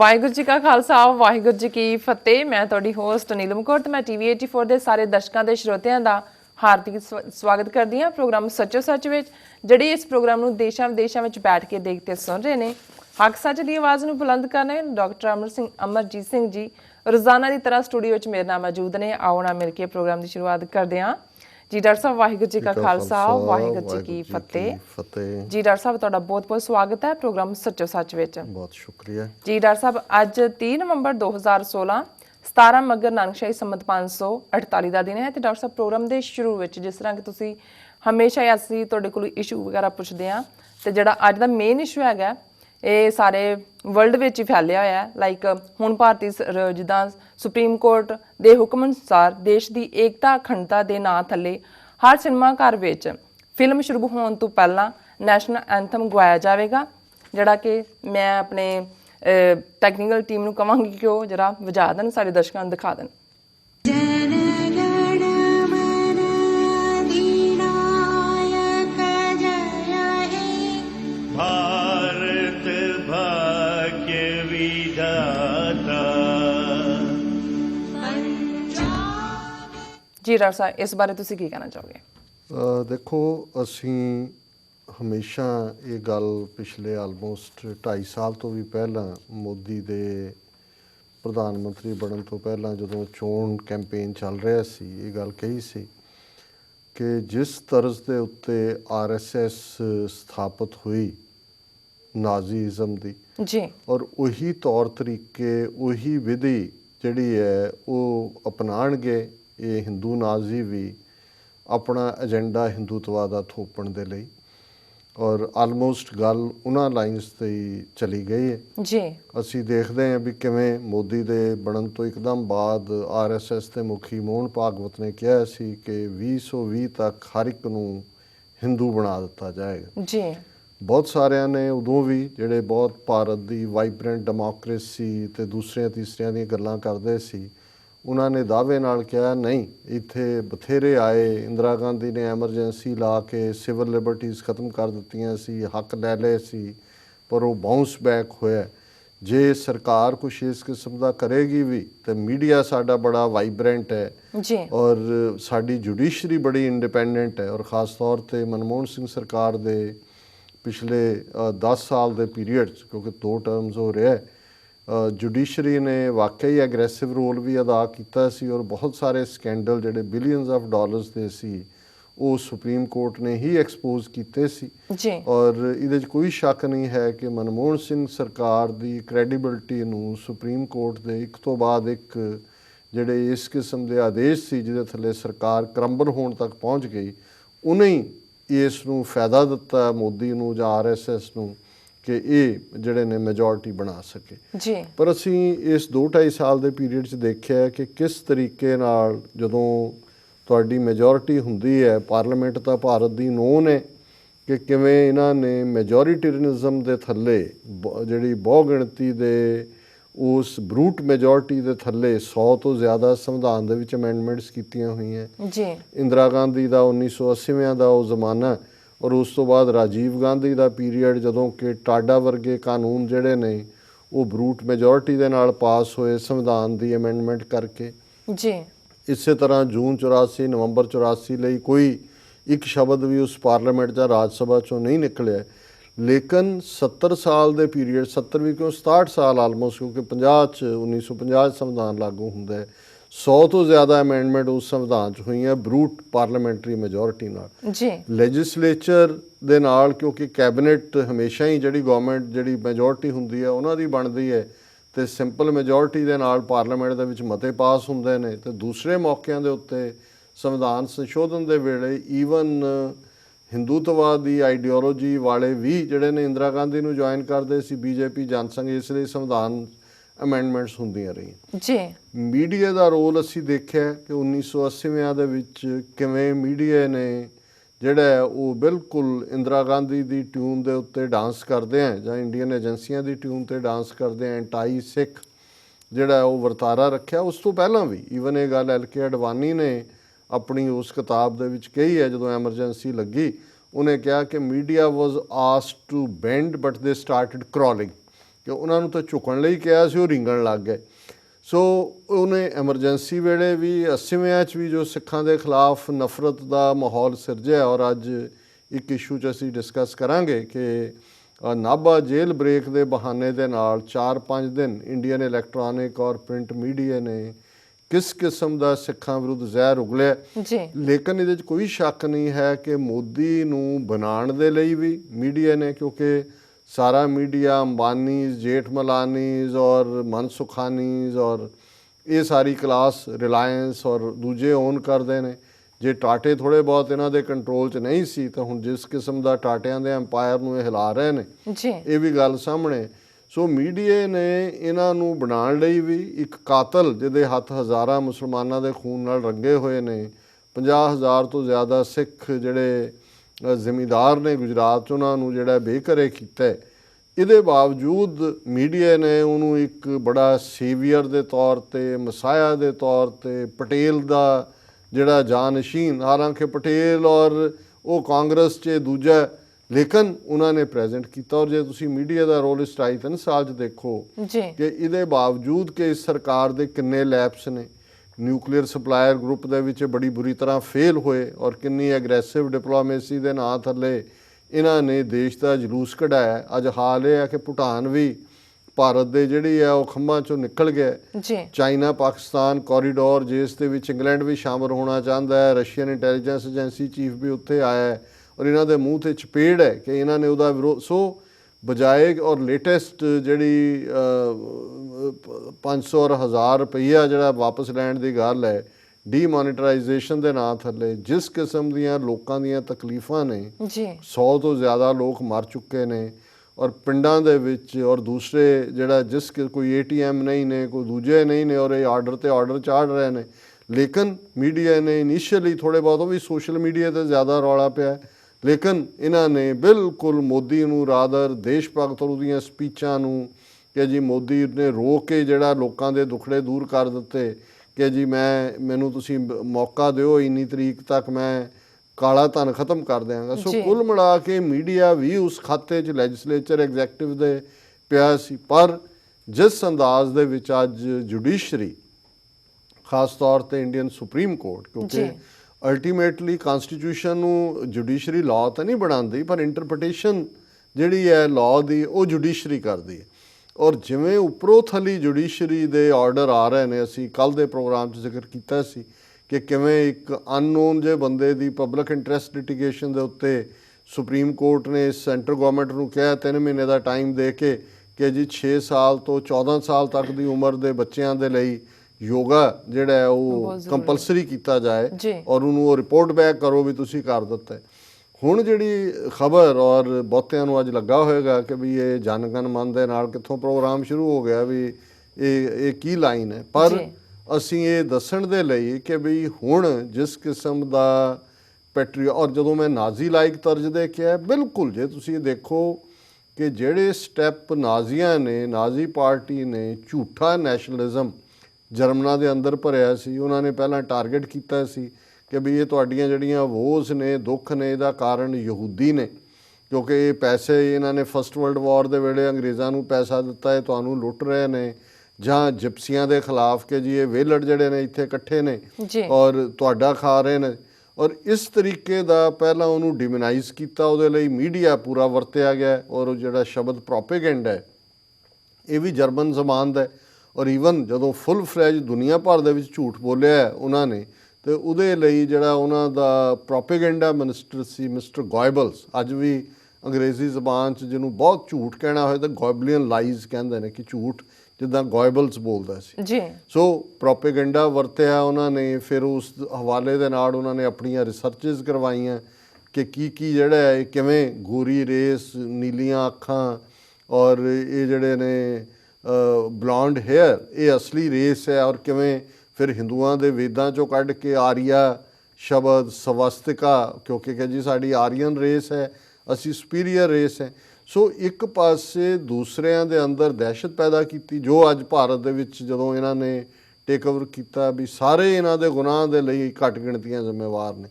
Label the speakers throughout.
Speaker 1: ਵਾਹਿਗੁਰੂ ਜੀ ਕਾ ਖਾਲਸਾ, ਵਾਹਿਗੁਰੂ ਜੀ ਕੀ ਫਤਿਹ। ਮੈਂ ਤੁਹਾਡੀ ਹੋਸਟ ਨੀਲਮ ਕੌਰ ਤੇ ਮੈਂ ਟੀਵੀ 84 ਦੇ ਸਾਰੇ ਦਰਸ਼ਕਾਂ ਦੇ ਸਰੋਤਿਆਂ ਦਾ ਹਾਰਦਿਕ ਸਵ- ਸਵਾਗਤ ਕਰਦੀ ਹਾਂ ਪ੍ਰੋਗਰਾਮ ਸੱਚੋ ਸੱਚ ਵਿੱਚ, ਜਿਹੜੇ ਇਸ ਪ੍ਰੋਗਰਾਮ ਨੂੰ ਦੇਸ਼ਾਂ ਵਿਦੇਸ਼ਾਂ ਵਿੱਚ ਬੈਠ ਕੇ ਦੇਖਦੇ ਸੁਣ ਰਹੇ ਨੇ। ਹੱਕ ਸੱਚ ਦੀ ਆਵਾਜ਼ ਨੂੰ ਬੁਲੰਦ ਕਰਨੇ ਡਾਕਟਰ ਅਮਰ ਸਿੰਘ, ਅਮਰਜੀਤ ਸਿੰਘ ਜੀ। ਰੋਜ਼ਾਨਾ ਦੀ ਤਰ੍ਹਾਂ ਸਟੂਡੀਓ ਵਿੱਚ ਮੇਰੇ ਨਾਲ ਮੌਜੂਦ ਨੇ। ਆਓ ਨਾ ਮਿਲ ਕੇ ਪ੍ਰੋਗਰਾਮ ਦੀ ਸ਼ੁਰੂਆਤ ਕਰਦੇ ਹਾਂ। ਜੀ ਡਾਕਟਰ ਸਾਹਿਬ ਵਾਹਿਗੁਰੂ ਜੀ ਕਾ ਖਾਲਸਾ ਵਾਹਿਗੁਰੂ ਜੀ ਕੀ ਫਤਿਹ।
Speaker 2: ਫਤਿਹ।
Speaker 1: ਜੀ ਡਾਕਟਰ ਸਾਹਿਬ ਤੁਹਾਡਾ ਬਹੁਤ ਬਹੁਤ ਸਵਾਗਤ ਹੈ ਪ੍ਰੋਗਰਾਮ ਸੱਚੋ ਸੱਚ ਵਿੱਚ।
Speaker 2: ਬਹੁਤ ਸ਼ੁਕਰੀਆ।
Speaker 1: ਜੀ ਡਾਕਟਰ ਸਾਹਿਬ ਅੱਜ 30 ਨਵੰਬਰ 2016 17 ਮਗਰ ਨਾਨਕਸ਼ਾਹੀ ਸੰਮਤ 548 ਦਾ ਦਿਨ ਹੈ ਤੇ ਡਾਕਟਰ ਸਾਹਿਬ ਪ੍ਰੋਗਰਾਮ ਦੇ ਸ਼ੁਰੂ ਵਿੱਚ ਜਿਸ ਤਰ੍ਹਾਂ ਕਿ ਤੁਸੀਂ ਹਮੇਸ਼ਾ ਹੀ ਅਸੀਂ ਤੁਹਾਡੇ ਕੋਲ ਇਸ਼ੂ ਵਗੈਰਾ ਪੁੱਛਦੇ ਆ ਤੇ ਜਿਹੜਾ ਅੱਜ ਦਾ ਮੇਨ ਇਸ਼ੂ ਹੈਗਾ ਇਹ ਸਾਰੇ ਵਰਲਡ ਵਿੱਚ ਹੀ ਫੈਲਿਆ ਹੋਇਆ ਹੈ। ਲਾਈਕ ਹੁਣ ਭਾਰਤੀ ਸ- ਜਿੱਦਾਂ ਸੁਪਰੀਮ ਕੋਰਟ ਦੇ ਹੁਕਮ ਅਨੁਸਾਰ ਦੇਸ਼ ਦੀ ਏਕਤਾ ਅਖੰਡਤਾ ਦੇ ਨਾਂ ਥੱਲੇ ਹਰ ਸਿਨੇਮਾ ਘਰ ਵਿੱਚ ਫਿਲਮ ਸ਼ੁਰੂ ਹੋਣ ਤੋਂ ਪਹਿਲਾਂ ਨੈਸ਼ਨਲ ਐਂਥਮ ਗਵਾਇਆ ਜਾਵੇਗਾ, ਜਿਹੜਾ ਕਿ ਮੈਂ ਆਪਣੇ ਟੈਕਨੀਕਲ ਟੀਮ ਨੂੰ ਕਵਾਂਗੀ ਕਿ ਉਹ ਜਰਾ ਵਜਾ ਦੇਣ, ਸਾਡੇ ਦਰਸ਼ਕਾਂ ਨੂੰ ਦਿਖਾ ਦੇਣ। ਜੀ ਡਾਕਟਰ ਸਾਹਿਬ ਇਸ ਬਾਰੇ ਤੁਸੀਂ ਕੀ ਕਹਿਣਾ ਚਾਹੋਗੇ?
Speaker 2: ਅ, ਦੇਖੋ ਅਸੀਂ ਹਮੇਸ਼ਾ ਇਹ ਗੱਲ ਪਿਛਲੇ ਆਲਮੋਸਟ 2.5 ਸਾਲ ਤੋਂ ਵੀ ਪਹਿਲਾਂ ਮੋਦੀ ਦੇ ਪ੍ਰਧਾਨ ਮੰਤਰੀ ਬਣਨ ਤੋਂ ਪਹਿਲਾਂ ਜਦੋਂ ਚੋਣ ਕੈਂਪੇਨ ਚੱਲ ਰਿਹਾ ਸੀ ਇਹ ਗੱਲ ਕਹੀ ਸੀ ਕਿ ਜਿਸ ਤਰਜ਼ ਦੇ ਉੱਤੇ ਆਰਐਸਐਸ ਸਥਾਪਿਤ ਹੋਈ ਨਾਜ਼ੀਜ਼ਮ ਦੀ
Speaker 1: ਜੀ।
Speaker 2: ਔਰ ਉਹੀ ਤੌਰ ਤਰੀਕੇ ਉਹੀ ਵਿਧੀ ਜਿਹੜੀ ਹੈ ਉਹ ਅਪਣਾਣਗੇ ਇਹ ਹਿੰਦੂ ਨਾਜ਼ੀ ਵੀ ਆਪਣਾ ਏਜੰਡਾ ਹਿੰਦੂਤਵਾ ਦਾ ਥੋਪਣ ਦੇ ਲਈ ਔਰ ਆਲਮੋਸਟ ਗੱਲ ਉਹਨਾਂ ਲਾਈਨਸ ਤੇ ਹੀ ਚਲੀ ਗਈ ਹੈ।
Speaker 1: ਜੀ।
Speaker 2: ਅਸੀਂ ਦੇਖਦੇ ਹਾਂ ਵੀ ਕਿਵੇਂ ਮੋਦੀ ਦੇ ਬਣਨ ਤੋਂ ਇੱਕਦਮ ਬਾਅਦ ਆਰਐਸਐਸ ਦੇ ਮੁਖੀ ਮੋਹਨ ਭਾਗਵਤ ਨੇ ਕਿਹਾ ਸੀ ਕਿ 2020 ਤੱਕ ਹਰ ਇੱਕ ਨੂੰ ਹਿੰਦੂ ਬਣਾ ਦਿੱਤਾ ਜਾਏਗਾ।
Speaker 1: ਜੀ।
Speaker 2: ਬਹੁਤ ਸਾਰਿਆਂ ਨੇ ਉਦੋਂ ਵੀ ਜਿਹੜੇ ਬਹੁਤ ਭਾਰਤ ਦੀ ਵਾਈਬ੍ਰੈਂਟ ਡੈਮੋਕ੍ਰੇਸੀ ਤੇ ਦੂਸਰਿਆਂ ਤੀਸਰਿਆਂ ਦੀਆਂ ਗੱਲਾਂ ਕਰਦੇ ਸੀ ਉਹਨਾਂ ਨੇ ਦਾਅਵੇ ਨਾਲ ਕਿਹਾ ਨਹੀਂ ਇੱਥੇ ਬਥੇਰੇ ਆਏ। ਇੰਦਰਾ ਗਾਂਧੀ ਨੇ ਐਮਰਜੈਂਸੀ ਲਾ ਕੇ ਸਿਵਲ ਲਿਬਰਟੀਆਂ ਖਤਮ ਕਰ ਦਿੱਤੀਆਂ ਸੀ ਹੱਕ ਲੈ ਲਏ ਸੀ ਪਰ ਉਹ ਬਾਉਂਸ ਬੈਕ ਹੋਇਆ। ਜੇ ਸਰਕਾਰ ਕੁਛ ਇਸ ਕਿਸਮ ਦਾ ਕਰੇਗੀ ਵੀ ਤੇ ਮੀਡੀਆ ਸਾਡਾ ਬੜਾ ਵਾਈਬ੍ਰੈਂਟ ਹੈ
Speaker 1: ਜੀ।
Speaker 2: ਔਰ ਸਾਡੀ ਜੁਡੀਸ਼ਰੀ ਬੜੀ ਇੰਡੀਪੈਂਡੈਂਟ ਹੈ ਔਰ ਖਾਸ ਤੌਰ ਤੇ ਮਨਮੋਹਨ ਸਿੰਘ ਸਰਕਾਰ ਦੇ ਪਿਛਲੇ ਅ, 10 ਸਾਲ ਦੇ ਪੀਰੀਅਡ ਕਿਉਂਕਿ ਦੋ ਟਰਮਸ ਹੋ ਰਿਹਾ ਹੈ ਜੁਡੀਸ਼ਰੀ ਨੇ ਵਾਕਈ ਐਗਰੈਸਿਵ ਰੋਲ ਵੀ ਅਦਾ ਕੀਤਾ ਸੀ ਔਰ ਬਹੁਤ ਸਾਰੇ ਸਕੈਂਡਲ ਜਿਹੜੇ ਬਿਲੀਅਨਸ ਆਫ ਡਾਲਰਸ ਦੇ ਸੀ ਉਹ ਸੁਪਰੀਮ ਕੋਰਟ ਨੇ ਹੀ ਐਕਸਪੋਜ਼ ਕੀਤੇ ਸੀ।
Speaker 1: ਜੀ।
Speaker 2: ਔਰ ਇਹਦੇ 'ਚ ਕੋਈ ਸ਼ੱਕ ਨਹੀਂ ਹੈ ਕਿ ਮਨਮੋਹਨ ਸਿੰਘ ਸਰਕਾਰ ਦੀ ਕ੍ਰੈਡੀਬਿਲਟੀ ਨੂੰ ਸੁਪਰੀਮ ਕੋਰਟ ਦੇ ਇੱਕ ਤੋਂ ਬਾਅਦ ਇੱਕ ਜਿਹੜੇ ਇਸ ਕਿਸਮ ਦੇ ਆਦੇਸ਼ ਸੀ ਜਿਹਦੇ ਥੱਲੇ ਸਰਕਾਰ ਕਰੰਬਲ ਹੋਣ ਤੱਕ ਪਹੁੰਚ ਗਈ ਉਹਨੇ ਹੀ ਇਸ ਨੂੰ ਫਾਇਦਾ ਦਿੱਤਾ ਮੋਦੀ ਨੂੰ ਜਾਂ ਆਰਐਸਐਸ ਨੂੰ। ਕਿ ਇਹ ਜਿਹੜੇ ਨੇ ਮੈਜੋਰਟੀ ਬਣਾ ਸਕੇ।
Speaker 1: ਜੀ।
Speaker 2: ਪਰ ਅਸੀਂ ਇਸ 2.5 ਸਾਲ ਦੇ ਪੀਰੀਅਡ 'ਚ ਦੇਖਿਆ ਕਿ ਕਿਸ ਤਰੀਕੇ ਨਾਲ ਜਦੋਂ ਤੁਹਾਡੀ ਮੈਜੋਰਿਟੀ ਹੁੰਦੀ ਹੈ ਪਾਰਲੀਮੈਂਟ ਤਾਂ ਭਾਰਤ ਦੀ ਨੋਨ ਹੈ ਕਿ ਕਿਵੇਂ ਇਹਨਾਂ ਨੇ ਮੈਜੋਰਿਟੇਰੀਅਨਿਜ਼ਮ ਦੇ ਥੱਲੇ ਜਿਹੜੀ ਬਹੁ ਗਿਣਤੀ ਦੇ ਉਸ ਬਰੂਟ ਮੈਜੋਰਿਟੀ ਦੇ ਥੱਲੇ 100 ਤੋਂ ਜ਼ਿਆਦਾ ਸੰਵਿਧਾਨ ਦੇ ਵਿੱਚ ਅਮੈਂਡਮੈਂਟਸ ਕੀਤੀਆਂ ਹੋਈਆਂ।
Speaker 1: ਜੀ।
Speaker 2: ਇੰਦਰਾ ਗਾਂਧੀ ਦਾ 1980ਵਿਆਂ ਦਾ ਉਹ ਜ਼ਮਾਨਾ ਔਰ ਉਸ ਤੋਂ ਬਾਅਦ ਰਾਜੀਵ ਗਾਂਧੀ ਦਾ ਪੀਰੀਅਡ ਜਦੋਂ ਕਿ ਟਾਡਾ ਵਰਗੇ ਕਾਨੂੰਨ ਜਿਹੜੇ ਨੇ ਉਹ ਬਰੂਟ ਮੈਜੋਰਿਟੀ ਦੇ ਨਾਲ ਪਾਸ ਹੋਏ ਸੰਵਿਧਾਨ ਦੀ ਅਮੈਂਡਮੈਂਟ ਕਰਕੇ।
Speaker 1: ਜੀ।
Speaker 2: ਇਸੇ ਤਰ੍ਹਾਂ ਜੂਨ 84 ਨਵੰਬਰ 84 ਲਈ ਕੋਈ ਇੱਕ ਸ਼ਬਦ ਵੀ ਉਸ ਪਾਰਲੀਮੈਂਟ ਜਾਂ ਰਾਜ ਸਭਾ ਚੋਂ ਨਹੀਂ ਨਿਕਲਿਆ। ਲੇਕਿਨ 70 ਸਾਲ ਦੇ ਪੀਰੀਅਡ 70 ਵੀ ਕਿਉਂ 67 ਸਾਲ ਆਲਮੋਸਟ ਕਿਉਂਕਿ 50 ਚ 1950 'ਚ ਸੰਵਿਧਾਨ ਲਾਗੂ ਹੁੰਦਾ ਹੈ। 100 ਤੋਂ ਜ਼ਿਆਦਾ ਅਮੈਂਡਮੈਂਟ ਉਸ ਸੰਵਿਧਾਨ 'ਚ ਹੋਈਆਂ ਬਰੂਟ ਪਾਰਲੀਮੈਂਟਰੀ ਮੈਜੋਰਿਟੀ ਨਾਲ।
Speaker 1: ਜੀ।
Speaker 2: ਲੈਜਿਸਲੇਚਰ ਦੇ ਨਾਲ ਕਿਉਂਕਿ ਕੈਬਨਿਟ ਹਮੇਸ਼ਾ ਹੀ ਜਿਹੜੀ ਗਵਰਨਮੈਂਟ ਜਿਹੜੀ ਮੈਜੋਰਿਟੀ ਹੁੰਦੀ ਹੈ ਉਹਨਾਂ ਦੀ ਬਣਦੀ ਹੈ। ਤੇ ਸਿੰਪਲ ਮੈਜੋਰਿਟੀ ਦੇ ਨਾਲ ਪਾਰਲੀਮੈਂਟ ਦੇ ਵਿੱਚ ਮਤੇ ਪਾਸ ਹੁੰਦੇ ਨੇ। ਤੇ ਦੂਸਰੇ ਮੌਕਿਆਂ ਦੇ ਉੱਤੇ ਸੰਵਿਧਾਨ ਸੰਸ਼ੋਧਨ ਦੇ ਵੇਲੇ ਈਵਨ ਹਿੰਦੂਤਵਾਦ ਦੀ ਆਈਡੀਓਲੋਜੀ ਵਾਲੇ ਵੀ ਜਿਹੜੇ ਨੇ ਇੰਦਰਾ ਗਾਂਧੀ ਨੂੰ ਜੁਆਇਨ ਕਰਦੇ ਸੀ ਬੀਜੇਪੀ ਜਨਸੰਘ ਇਸ ਲਈ ਸੰਵਿਧਾਨ ਅਮੈਂਡਮੈਂਟਸ ਹੁੰਦੀਆਂ ਰਹੀਆਂ।
Speaker 1: ਜੀ।
Speaker 2: ਮੀਡੀਆ ਦਾ ਰੋਲ ਅਸੀਂ ਦੇਖਿਆ ਕਿ 1980ਵਿਆਂ ਦੇ ਵਿੱਚ ਕਿਵੇਂ ਮੀਡੀਆ ਨੇ ਜਿਹੜਾ ਉਹ ਬਿਲਕੁਲ ਇੰਦਰਾ ਗਾਂਧੀ ਦੀ ਟਿਊਨ ਦੇ ਉੱਤੇ ਡਾਂਸ ਕਰਦੇ ਆ ਜਾਂ ਇੰਡੀਅਨ ਏਜੰਸੀਆਂ ਦੀ ਟਿਊਨ ਤੇ ਡਾਂਸ ਕਰਦੇ ਆ ਐਂਟਾਈ ਸਿੱਖ ਜਿਹੜਾ ਉਹ ਵਰਤਾਰਾ ਰੱਖਿਆ। ਉਸ ਤੋਂ ਪਹਿਲਾਂ ਵੀ ਈਵਨ ਇਹ ਗੱਲ ਐਲਕੇ ਅਡਵਾਨੀ ਨੇ ਆਪਣੀ ਉਸ ਕਿਤਾਬ ਦੇ ਵਿੱਚ ਕਹੀ ਹੈ ਜਦੋਂ ਐਮਰਜੈਂਸੀ ਲੱਗੀ ਉਹਨੇ ਕਿਹਾ ਕਿ media was asked to bend but they started crawling. ਕਿ ਉਹਨਾਂ ਨੂੰ ਤਾਂ ਝੁਕਣ ਲਈ ਕਿਹਾ ਸੀ ਉਹ ਰਿੰਗਣ ਲੱਗ ਗਏ। ਸੋ ਉਹਨੇ ਐਮਰਜੈਂਸੀ ਵੇਲੇ ਵੀ 80ਵਿਆਂ 'ਚ ਵੀ ਜੋ ਸਿੱਖਾਂ ਦੇ ਖਿਲਾਫ ਨਫ਼ਰਤ ਦਾ ਮਾਹੌਲ ਸਿਰਜਿਆ ਔਰ ਅੱਜ ਇੱਕ ਇਸ਼ੂ 'ਚ ਅਸੀਂ ਡਿਸਕਸ ਕਰਾਂਗੇ ਕਿ ਨਾਭਾ ਜੇਲ੍ਹ ਬ੍ਰੇਕ ਦੇ ਬਹਾਨੇ ਦੇ ਨਾਲ 4-5 ਦਿਨ ਇੰਡੀਅਨ ਇਲੈਕਟ੍ਰੋਨਿਕ ਔਰ ਪ੍ਰਿੰਟ ਮੀਡੀਆ ਨੇ ਕਿਸ ਕਿਸਮ ਦਾ ਸਿੱਖਾਂ ਵਿਰੁੱਧ ਜ਼ਹਿਰ ਉਗਲਿਆ।
Speaker 1: ਜੀ।
Speaker 2: ਲੇਕਿਨ ਇਹਦੇ 'ਚ ਕੋਈ ਸ਼ੱਕ ਨਹੀਂ ਹੈ ਕਿ ਮੋਦੀ ਨੂੰ ਬਣਾਉਣ ਦੇ ਲਈ ਵੀ ਮੀਡੀਆ ਨੇ ਕਿਉਂਕਿ ਸਾਰਾ ਮੀਡੀਆ ਅੰਬਾਨੀਜ਼ ਜੇਠ ਮਲਾਨੀਜ਼ ਔਰ ਮਨਸੁਖਾਨੀਜ਼ ਔਰ ਇਹ ਸਾਰੀ ਕਲਾਸ ਰਿਲਾਇੰਸ ਔਰ ਦੂਜੇ ਓਨ ਕਰਦੇ ਨੇ ਜੇ ਟਾਟੇ ਥੋੜੇ ਬਹੁਤ ਇਹਨਾਂ ਦੇ ਕੰਟਰੋਲ 'ਚ ਨਹੀਂ ਸੀ ਤਾਂ ਹੁਣ ਜਿਸ ਕਿਸਮ ਦਾ ਟਾਟਿਆਂ ਦੇ ਐਮਪਾਇਰ ਨੂੰ ਇਹ ਹਿਲਾ ਰਹੇ ਨੇ
Speaker 1: ਜੀ
Speaker 2: ਇਹ ਵੀ ਗੱਲ ਸਾਹਮਣੇ ਸੋ ਮੀਡੀਆ ਨੇ ਇਹਨਾਂ ਨੂੰ ਬਣਾਉਣ ਲਈ ਵੀ ਇੱਕ ਕਾਤਲ ਜਿਹਦੇ ਹੱਥ ਹਜ਼ਾਰਾਂ ਮੁਸਲਮਾਨਾਂ ਦੇ ਖੂਨ ਨਾਲ ਰੰਗੇ ਹੋਏ ਨੇ 50000 ਤੋਂ ਜ਼ਿਆਦਾ ਸਿੱਖ ਜਿਹੜੇ ਜ਼ਿਮੀਂਦਾਰ ਨੇ ਗੁਜਰਾਤ 'ਚ ਉਹਨਾਂ ਨੂੰ ਜਿਹੜਾ ਬੇਘਰੇ ਕੀਤਾ। ਇਹਦੇ ਬਾਵਜੂਦ ਮੀਡੀਆ ਨੇ ਉਹਨੂੰ ਇੱਕ ਬੜਾ ਸੇਵੀਅਰ ਦੇ ਤੌਰ ਤੇ ਮਸਾਇਆ ਦੇ ਤੌਰ ਤੇ ਪਟੇਲ ਦਾ ਜਿਹੜਾ ਜਾਨਸ਼ੀਨ ਹਾਲਾਂਕਿ ਪਟੇਲ ਔਰ ਉਹ ਕਾਂਗਰਸ 'ਚ ਦੂਜਾ ਲੇਕਿਨ ਉਹਨਾਂ ਨੇ ਪ੍ਰੈਜ਼ੈਂਟ ਕੀਤਾ ਔਰ ਜੇ ਤੁਸੀਂ ਮੀਡੀਆ ਦਾ ਰੋਲ ਇਸ ਢਾਈ ਤਿੰਨ ਸਾਲ 'ਚ ਦੇਖੋ
Speaker 1: ਜੀ
Speaker 2: ਕਿ ਇਹਦੇ ਬਾਵਜੂਦ ਕਿ ਇਸ ਸਰਕਾਰ ਦੇ ਕਿੰਨੇ ਲੈਪਸ ਨੇ ਨਿਊਕਲੀਅਰ ਸਪਲਾਇਰ ਗਰੁੱਪ ਦੇ ਵਿੱਚ ਬੜੀ ਬੁਰੀ ਤਰ੍ਹਾਂ ਫੇਲ ਹੋਏ ਔਰ ਕਿੰਨੀ ਐਗਰੈਸਿਵ ਡਿਪਲੋਮੇਸੀ ਦੇ ਨਾਂ ਥੱਲੇ ਇਹਨਾਂ ਨੇ ਦੇਸ਼ ਦਾ ਜਲੂਸ ਕਢਾਇਆ। ਅੱਜ ਹਾਲ ਇਹ ਹੈ ਕਿ ਭੂਟਾਨ ਵੀ ਭਾਰਤ ਦੇ ਜਿਹੜੀ ਹੈ ਉਹ ਖੰਭਾਂ ਚੋਂ ਨਿਕਲ ਗਿਆ।
Speaker 1: ਜੀ।
Speaker 2: ਚਾਈਨਾ ਪਾਕਿਸਤਾਨ ਕੋਰੀਡੋਰ ਜਿਸ ਦੇ ਵਿੱਚ ਇੰਗਲੈਂਡ ਵੀ ਸ਼ਾਮਲ ਹੋਣਾ ਚਾਹੁੰਦਾ ਹੈ। ਰਸ਼ੀਅਨ ਇੰਟੈਲੀਜੈਂਸ ਏਜੰਸੀ ਚੀਫ ਵੀ ਉੱਥੇ ਆਇਆ ਹੈ ਔਰ ਇਹਨਾਂ ਦੇ ਮੂੰਹ ਤੇ ਚਪੇੜ ਹੈ ਕਿ ਇਹਨਾਂ ਨੇ ਉਹਦਾ ਵਿਰੋਧ ਸੋ ਬਜਾਏ ਔਰ ਲੇਟੈਸਟ ਜਿਹੜੀ ਅਹ, 500 ਔਰ 1000 ਰੁਪਈਆ ਜਿਹੜਾ ਵਾਪਸ ਲੈਣ ਦੀ ਗੱਲ ਹੈ ਡੀਮੋਨੇਟਾਈਜੇਸ਼ਨ ਦੇ ਨਾਂ ਥੱਲੇ ਜਿਸ ਕਿਸਮ ਦੀਆਂ ਲੋਕਾਂ ਦੀਆਂ ਤਕਲੀਫਾਂ ਨੇ
Speaker 1: ਜੀ
Speaker 2: 100 ਤੋਂ ਜ਼ਿਆਦਾ ਲੋਕ ਮਰ ਚੁੱਕੇ ਨੇ ਔਰ ਪਿੰਡਾਂ ਦੇ ਵਿੱਚ ਔਰ ਦੂਸਰੇ ਜਿਹੜਾ ਜਿਸ ਕੋਈ ਏਟੀਐਮ ਨਹੀਂ ਨੇ ਕੋਈ ਦੂਜੇ ਨਹੀਂ ਨੇ ਔਰ ਇਹ ਆਰਡਰ ਤੇ ਆਰਡਰ ਚਾੜ ਰਹੇ ਨੇ ਲੇਕਿਨ ਮੀਡੀਆ ਨੇ ਇਨੀਸ਼ੀਅਲੀ ਥੋੜੇ ਬਹੁਤ ਉਹ ਵੀ ਸੋਸ਼ਲ ਮੀਡੀਆ ਤੇ ਜ਼ਿਆਦਾ ਰੌਲਾ ਪਿਆ ਹੈ। ਲੇਕਿਨ ਇਹਨਾਂ ਨੇ ਬਿਲਕੁਲ ਮੋਦੀ ਨੂੰ ਰਾਦਰ ਦੇਸ਼ ਭਗਤ ਉਹਦੀਆਂ ਸਪੀਚਾਂ ਨੂੰ ਕਿ ਜੀ ਮੋਦੀ ਨੇ ਰੋਕ ਕੇ ਜਿਹੜਾ ਲੋਕਾਂ ਦੇ ਦੁਖੜੇ ਦੂਰ ਕਰ ਦਿੱਤੇ ਕਿ ਜੀ ਮੈਂ ਮੈਨੂੰ ਤੁਸੀਂ ਮੌਕਾ ਦਿਓ ਇੰਨੀ ਤਰੀਕ ਤੱਕ ਮੈਂ ਕਾਲਾ ਧਨ ਖਤਮ ਕਰ ਦਿਆਂਗਾ ਸੋ। ਕੁੱਲ ਮਿਲਾ ਕੇ ਮੀਡੀਆ ਵੀ ਉਸ ਖਾਤੇ 'ਚ ਲੈਜਿਸਲੇਚਰ ਐਗਜ਼ੈਕਟਿਵ ਦੇ ਪਿਆ ਸੀ ਪਰ ਜਿਸ ਅੰਦਾਜ਼ ਦੇ ਵਿੱਚ ਅੱਜ ਜੁਡੀਸ਼ਰੀ ਖਾਸ ਤੌਰ ਤੇ ਇੰਡੀਅਨ ਸੁਪਰੀਮ ਕੋਰਟ ਕਿਉਂਕਿ। ਅਲਟੀਮੇਟਲੀ ਕਨਸਟੀਟਿਊਸ਼ਨ ਨੂੰ ਜੁਡੀਸ਼ਰੀ ਲਾਅ ਤਾਂ ਨਹੀਂ ਬਣਾਉਂਦੀ, ਪਰ ਇੰਟਰਪ੍ਰੀਟੇਸ਼ਨ ਜਿਹੜੀ ਹੈ ਲਾਅ ਦੀ, ਉਹ ਜੁਡੀਸ਼ਰੀ ਕਰਦੀ ਹੈ। ਔਰ ਜਿਵੇਂ ਉੱਪਰੋਂ ਥਲੀ ਜੁਡੀਸ਼ਰੀ ਦੇ ਆਰਡਰ ਆ ਰਹੇ ਨੇ, ਅਸੀਂ ਕੱਲ ਦੇ ਪ੍ਰੋਗਰਾਮ 'ਚ ਜ਼ਿਕਰ ਕੀਤਾ ਸੀ ਕਿ ਕਿਵੇਂ ਇੱਕ ਅਨਨੋਨ ਜੇ ਬੰਦੇ ਦੀ ਪਬਲਿਕ ਇੰਟਰਸਟ ਲਿਟੀਗੇਸ਼ਨ ਦੇ ਉੱਤੇ ਸੁਪਰੀਮ ਕੋਰਟ ਨੇ ਸੈਂਟਰ ਗਵਰਨਮੈਂਟ ਨੂੰ ਕਿਹਾ 3 ਮਹੀਨੇ ਦਾ ਟਾਈਮ ਦੇ ਕੇ ਕਿ ਜੀ 6 ਸਾਲ ਤੋਂ 14 ਸਾਲ ਤੱਕ ਦੀ ਉਮਰ ਦੇ ਬੱਚਿਆਂ ਦੇ ਲਈ ਯੋਗਾ ਜਿਹੜਾ ਹੈ ਉਹ। ਕੰਪਲਸਰੀ ਕੀਤਾ ਜਾਏ। ਔਰ ਉਹਨੂੰ ਉਹ ਰਿਪੋਰਟ ਬੈਕ ਕਰੋ ਵੀ ਤੁਸੀਂ ਕਰ ਦਿੱਤਾ ਹੈ। ਹੁਣ ਜਿਹੜੀ ਖਬਰ ਔਰ ਬਹੁਤਿਆਂ ਨੂੰ ਅੱਜ ਲੱਗਾ ਹੋਵੇਗਾ ਕਿ ਵੀ ਇਹ ਜਨਗਣ ਮਨ ਦੇ ਨਾਲ ਕਿੱਥੋਂ ਪ੍ਰੋਗਰਾਮ ਸ਼ੁਰੂ ਹੋ ਗਿਆ ਵੀ ਇਹ ਇਹ ਕੀ ਲਾਈਨ ਹੈ ਪਰ। ਅਸੀਂ ਇਹ ਦੱਸਣ ਦੇ ਲਈ ਕਿ ਵੀ ਹੁਣ ਜਿਸ ਕਿਸਮ ਦਾ ਪੈਟਰੀ ਔਰ ਜਦੋਂ ਮੈਂ ਨਾਜ਼ੀ ਲਾਈਕ ਤਰਜ ਦੇ ਕਿਹਾ ਬਿਲਕੁਲ ਜੇ ਤੁਸੀਂ ਇਹ ਦੇਖੋ ਕਿ ਜਿਹੜੇ ਸਟੈਪ ਨਾਜ਼ੀਆਂ ਨੇ ਨਾਜ਼ੀ ਪਾਰਟੀ ਨੇ ਝੂਠਾ ਨੈਸ਼ਨਲਿਜ਼ਮ ਜਰਮਨਾਂ ਦੇ ਅੰਦਰ ਭਰਿਆ ਸੀ ਉਹਨਾਂ ਨੇ ਪਹਿਲਾਂ ਟਾਰਗੇਟ ਕੀਤਾ ਸੀ ਕਿ ਵੀ ਇਹ ਤੁਹਾਡੀਆਂ ਜਿਹੜੀਆਂ ਵੋਸ ਨੇ ਦੁੱਖ ਨੇ ਇਹਦਾ ਕਾਰਨ ਯਹੂਦੀ ਨੇ। ਕਿਉਂਕਿ ਇਹ ਪੈਸੇ ਇਹਨਾਂ ਨੇ ਫਸਟ ਵਰਲਡ ਵਾਰ ਦੇ ਵੇਲੇ ਅੰਗਰੇਜ਼ਾਂ ਨੂੰ ਪੈਸਾ ਦਿੱਤਾ ਹੈ ਤੁਹਾਨੂੰ ਲੁੱਟ ਰਹੇ ਨੇ। ਜਾਂ ਜਿਪਸੀਆਂ ਦੇ ਖਿਲਾਫ ਕਿ ਜੀ ਇਹ ਵੇਲੜ ਜਿਹੜੇ ਨੇ ਇੱਥੇ ਇਕੱਠੇ ਨੇ ਔਰ ਤੁਹਾਡਾ ਖਾ ਰਹੇ ਨੇ। ਔਰ ਇਸ ਤਰੀਕੇ ਦਾ ਪਹਿਲਾਂ ਉਹਨੂੰ ਡਿਮਨਾਈਜ਼ ਕੀਤਾ ਉਹਦੇ ਲਈ ਮੀਡੀਆ ਪੂਰਾ ਵਰਤਿਆ ਗਿਆ ਔਰ ਉਹ ਜਿਹੜਾ ਸ਼ਬਦ ਪ੍ਰੋਪੇਗੈਂਡਾ ਹੈ ਇਹ ਵੀ ਜਰਮਨ ਜ਼ਮਾਨ ਦਾ ਹੈ। ਔਰ ਈਵਨ ਜਦੋਂ ਫੁੱਲ ਫਲੈਜ ਦੁਨੀਆ ਭਰ ਦੇ ਵਿੱਚ ਝੂਠ ਬੋਲਿਆ ਉਹਨਾਂ ਨੇ ਤੇ ਉਹਦੇ ਲਈ ਜਿਹੜਾ ਉਹਨਾਂ ਦਾ ਪ੍ਰੋਪੇਗੈਂਡਾ ਮਿਨਿਸਟਰ ਸੀ ਮਿਸਟਰ ਗੋਇਬਲਸ ਅੱਜ ਵੀ ਅੰਗਰੇਜ਼ੀ ਜ਼ਬਾਨ 'ਚ ਜਿਹਨੂੰ ਬਹੁਤ ਝੂਠ ਕਹਿਣਾ ਹੋਏ ਤਾਂ ਗੋਇਬਲੀਅਨ ਲਾਈਜ਼ ਕਹਿੰਦੇ ਨੇ ਕਿ ਝੂਠ ਜਿੱਦਾਂ ਗੋਇਬਲਸ ਬੋਲਦਾ ਸੀ।
Speaker 1: ਜੀ।
Speaker 2: ਸੋ ਪ੍ਰੋਪੇਗੈਂਡਾ ਵਰਤਿਆ ਉਹਨਾਂ ਨੇ ਫਿਰ ਉਸ ਹਵਾਲੇ ਦੇ ਨਾਲ ਉਹਨਾਂ ਨੇ ਆਪਣੀਆਂ ਰਿਸਰਚਸ ਕਰਵਾਈਆਂ ਕਿ ਕੀ ਕੀ ਜਿਹੜਾ ਹੈ ਕਿਵੇਂ ਗੋਰੀ ਰੇਸ ਨੀਲੀਆਂ ਅੱਖਾਂ ਔਰ ਇਹ ਜਿਹੜੇ ਨੇ ਬਲੌਂਡ ਹੇਅਰ ਇਹ ਅਸਲੀ ਰੇਸ ਹੈ ਔਰ ਕਿਵੇਂ ਫਿਰ ਹਿੰਦੂਆਂ ਦੇ ਵੇਦਾਂ ਚੋਂ ਕੱਢ ਕੇ ਆਰੀਆ ਸ਼ਬਦ ਸਵਸਤਿਕਾ, ਕਿਉਂਕਿ ਕਿ ਜੀ ਸਾਡੀ ਆਰੀਅਨ ਰੇਸ ਹੈ, ਅਸੀਂ ਸੁਪੀਰੀਅਰ ਰੇਸ ਹੈ। ਸੋ ਇੱਕ ਪਾਸੇ ਦੂਸਰਿਆਂ ਦੇ ਅੰਦਰ ਦਹਿਸ਼ਤ ਪੈਦਾ ਕੀਤੀ, ਜੋ ਅੱਜ ਭਾਰਤ ਦੇ ਵਿੱਚ ਜਦੋਂ ਇਹਨਾਂ ਨੇ ਟੇਕ ਓਵਰ ਕੀਤਾ ਵੀ ਸਾਰੇ ਇਹਨਾਂ ਦੇ ਗੁਨਾਹ ਦੇ ਲਈ ਘੱਟ ਗਿਣਤੀਆਂ ਜ਼ਿੰਮੇਵਾਰ ਨੇ।